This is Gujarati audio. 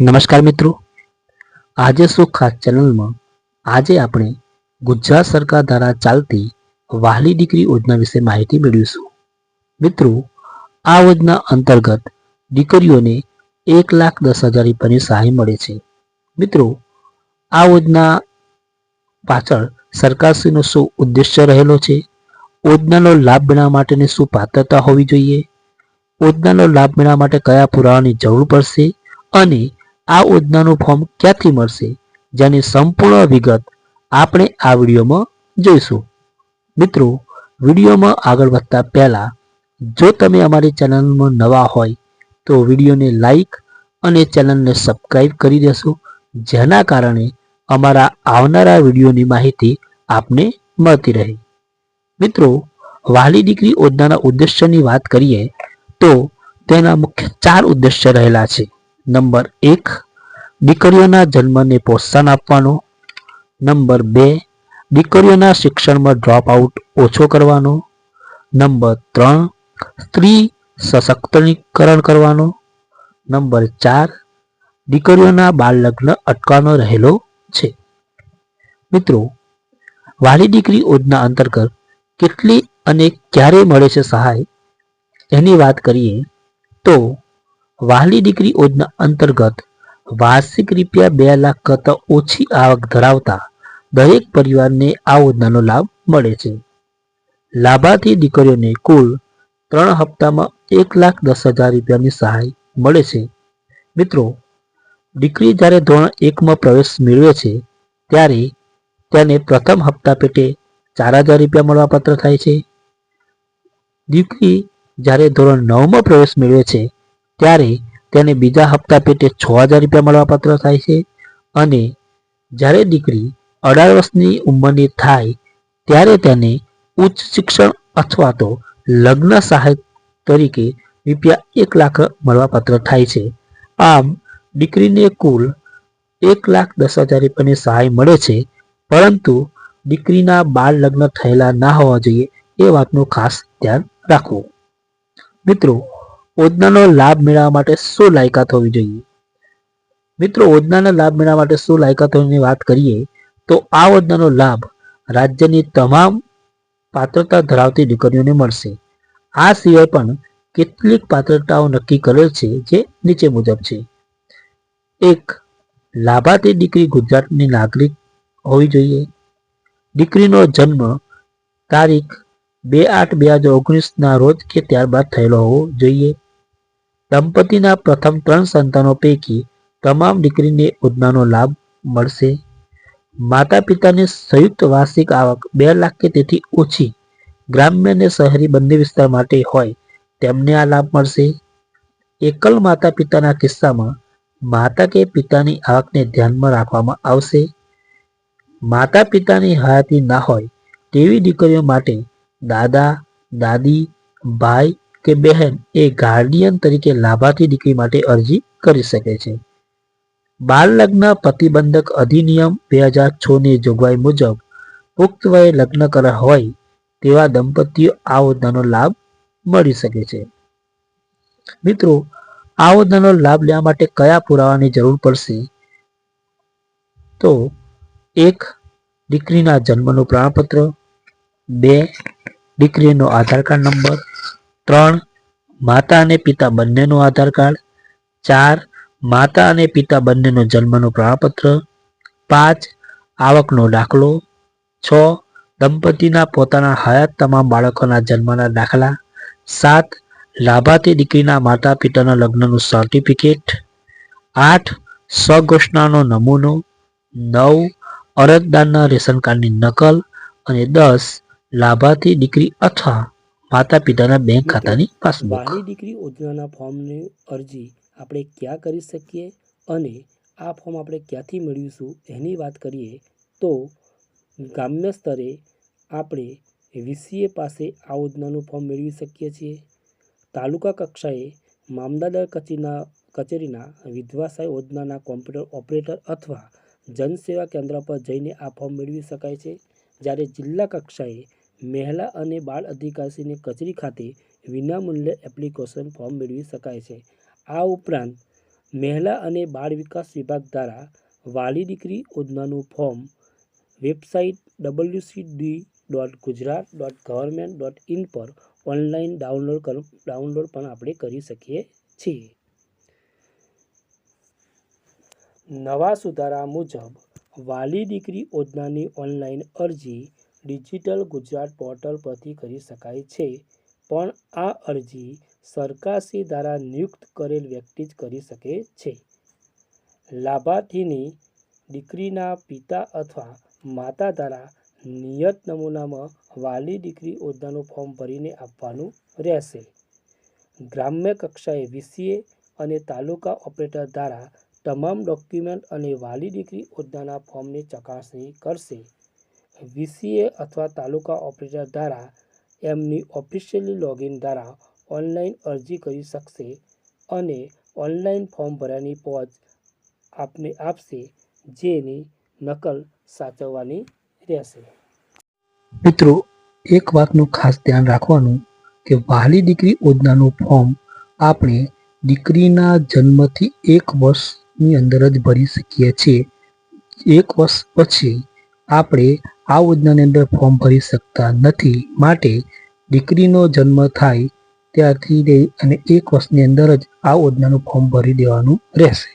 નમસ્કાર મિત્રો. આજે શું ખાસ ચેનલમાં આજે આપણે ગુજરાત સરકાર દ્વારા ચાલતી વહાલી દીકરી યોજના વિશે માહિતી મેળવીશું. મિત્રો, આ યોજના અંતર્ગત દીકરીઓને એક લાખ દસ હજાર રૂપિયાની સહાય મળે છે. મિત્રો, આ યોજના પાછળ સરકારશ્રીનો શું ઉદ્દેશ્ય રહેલો છે? યોજનાનો લાભ મેળવવા માટેની શું પાત્રતા હોવી જોઈએ? યોજનાનો લાભ મેળવવા માટે કયા પુરાવાની જરૂર પડશે? અને આ યોજનાનું ફોર્મ ક્યાંથી મળશે? જેની સંપૂર્ણ વિગત આપણે આ વિડીયોમાં જોઈશું. મિત્રો, વિડીયોમાં આગળ વધતા પહેલા, જો તમે અમારી ચેનલમાં નવા હોય, તો વિડીયોને લાઈક અને ચેનલને સબસ્ક્રાઈબ કરી દેશો, જેના કારણે અમારા આવનારા વિડીયોની માહિતી આપને મળતી રહે. મિત્રો, વાલી દીકરી યોજનાના ઉદ્દેશ્યની વાત કરીએ, તો તેના મુખ્ય ચાર ઉદ્દેશ્ય રહેલા છે. નંબર એક દીકરીઓના જન્મને પ્રોત્સાહન આપવાનો. નંબર બે, દીકરીઓના શિક્ષણમાં ડ્રોપ આઉટ ઓછો કરવાનો. નંબર ત્રણ, સ્ત્રી સશક્તિકરણ કરવાનો. નંબર ચાર, દીકરીઓના બાળ લગ્ન અટકવાનો રહેલો છે. મિત્રો, વાલી દીકરી યોજના અંતર્ગત કેટલી અને ક્યારે મળે છે સહાય? એની વાત કરીએ તો વાલી દીકરી યોજના અંતર્ગત વાર્ષિક રૂપિયા બે લાખ કરતાં ઓછી આવક ધરાવતા દરેક પરિવારને આ યોજનાનો લાભ મળે છે. લાભાર્થી દીકરીઓને કુલ ત્રણ હપ્તામાં એક લાખ દસ હજાર રૂપિયાની સહાય મળે છે. મિત્રો, દીકરી જ્યારે ધોરણ એકમાં પ્રવેશ મેળવે છે, ત્યારે તેને પ્રથમ હપ્તા પેટે ચાર હજાર રૂપિયા મળવાપાત્ર થાય છે. દીકરી જ્યારે ધોરણ નવમાં પ્રવેશ મેળવે છે, ત્યારે તેને બીજા હપ્તા પેટે છ હજાર રૂપિયા મળવાપાત્ર થાય છે. અને જ્યારે દીકરી અઢાર વર્ષની ઉંમરની થાય, ત્યારે તેને ઉચ્ચ શિક્ષણ અથવા તો લગ્ન સહાય તરીકે રૂપિયા એક લાખ મળવાપાત્ર થાય છે. આમ, દીકરીને કુલ એક લાખ દસ હજાર રૂપિયાની સહાય મળે છે. પરંતુ દીકરીના બાળ લગ્ન થયેલા ના હોવા જોઈએ એ વાતનું ખાસ ધ્યાન રાખવું. મિત્રો યોજનાનો લાભ મેળવવા માટે શું લાયકાત હોવી જોઈએ? મિત્રો યોજનાનો લાભ મેળવવા માટે શું લાયકાત હોવાની વાત કરીએ, તો આ યોજનાનો લાભ રાજ્યની તમામ પાત્રતા ધરાવતી દીકરીઓને મળશે. આ સિવાય પણ કેટલીક પાત્રતાઓ નક્કી કરેલ છે જે નીચે મુજબ છે. એક, લાભાર્થી દીકરી ગુજરાતની નાગરિક હોવી જોઈએ. દીકરીનો જન્મ તારીખ બે આઠ બે હજાર ઓગણીસના રોજ કે ત્યારબાદ થયેલો હોવો જોઈએ. દંપતીના પ્રથમ ત્રણ સંતાનો પૈકી તમામ દીકરીને યોજનાનો લાભ મળશે. માતા પિતાને સંયુક્ત વાર્ષિક આવક બે લાખ કે તેથી ઓછી ગ્રામ્ય અને શહેરી બંને વિસ્તાર માટે હોય તેમને આ લાભ મળશે. એકલ માતા પિતાના કિસ્સામાં માતા કે પિતાની આવકને ધ્યાનમાં રાખવામાં આવશે. માતા પિતાની હયાતી ના હોય તેવી દીકરીઓ માટે દાદા, દાદી, ભાઈ કે બહેન એ ગાર્ડિયન તરીકે લાભાર્થી દીકરી માટે અરજી કરી શકે છે. બાળ લગ્ન પ્રતિબંધક અધિનિયમ બે હજાર છ ની જોગવાઈ મુજબ પુખ્ત વયે લગ્ન કર્યા હોય તેવા દંપતીઓ આ યોજનાનો લાભ મળી શકે છે. મિત્રો આ યોજનાનો લાભ લેવા માટે કયા પુરાવાની જરૂર પડશે? તો એક, દીકરીના જન્મનું પ્રમાણપત્ર. બે, દીકરીનો આધાર કાર્ડ નંબર. ત્રણ, માતા અને પિતા બંનેનો આધાર કાર્ડ. ચાર, માતા અને પિતા બંનેનો જન્મનું પ્રમાણપત્ર. પાંચ, આવકનો દાખલો. છ, દંપતીના પોતાના હયાત તમામ બાળકોના જન્મના દાખલા. સાત, લાભાર્થી દીકરીના માતા પિતાના લગ્નનું સર્ટિફિકેટ આઠ, સ્વઘોષણાનો નમૂનો. નવ, અરજદારના રેશન કાર્ડની નકલ. અને દસ, લાભાર્થી દીકરી અથવા માતા પિતાના બેંક ખાતાની પાસબુક દીકરી યોજનાના ફોર્મની અરજી આપણે ક્યાં કરી શકીએ અને આ ફોર્મ આપણે ક્યાંથી મેળવીશું એની વાત કરીએ તો ગ્રામ્ય સ્તરે આપણે વીસીએ પાસે આ યોજનાનું ફોર્મ મેળવી શકીએ છીએ. તાલુકા કક્ષાએ મામલતદાર કચેરીના કચેરીના વિધવાસાય યોજનાના કોમ્પ્યુટર ઓપરેટર અથવા જનસેવા કેન્દ્ર પર જઈને આ ફોર્મ મેળવી શકાય છે. જ્યારે જિલ્લા કક્ષાએ મહિલા અને બાળ અધિકારીની કચેરી ખાતે વિનામૂલ્યે એપ્લિકેશન ફોર્મ મેળવી શકાય છે. આ ઉપરાંત, મહિલા અને બાળ વિકાસ વિભાગ દ્વારા વાલી દીકરી યોજનાનું form website WCD dot Gujarat dot government dot in પર ઓનલાઈન ડાઉનલોડ કર, ડાઉનલોડ પણ આપણે કરી શકીએ છીએ. નવા સુધારા મુજબ, વાલી દીકરી યોજનાની ઓનલાઈન અરજી ડિજિટલ ગુજરાત પોર્ટલ પરથી કરી શકાય છે. પણ આ અરજી સરકારશ્રી દ્વારા નિયુક્ત કરેલ વ્યક્તિ જ કરી શકે છે. લાભાર્થીની દીકરીના પિતા અથવા માતા દ્વારા નિયત નમૂનામાં વાલી દીકરી યોજનાનું ફોર્મ ભરીને આપવાનું રહેશે. ગ્રામ્ય કક્ષાએ વીસીએ અને તાલુકા ઓપરેટર દ્વારા તમામ ડોક્યુમેન્ટ અને વાલી દીકરી યોજનાના ફોર્મની ચકાસણી કરશે. વીસીએ અથવા તાલુકા ઓપરેટર દ્વારા એમની ઓફિશિયલી લોગિન દ્વારા ઓનલાઈન અરજી કરી શકશે અને ઓનલાઈન ફોર્મ ભરવાની પહોંચ આપને આપશે, જેની નકલ સાચવવાની રહેશે. મિત્રો, એક વાતનું ખાસ ધ્યાન રાખવાનું કે વહાલી દીકરી યોજનાનું ફોર્મ આપણે દીકરીના જન્મથી એક વર્ષની અંદર જ ભરી શકીએ છીએ. એક વર્ષ પછી આપણે આ યોજનાની અંદર ફોર્મ ભરી શકતા નથી. માટે દીકરીનો જન્મ થાય ત્યારથી અને એક વર્ષની અંદર જ આ યોજનાનું ફોર્મ ભરી દેવાનું રહેશે.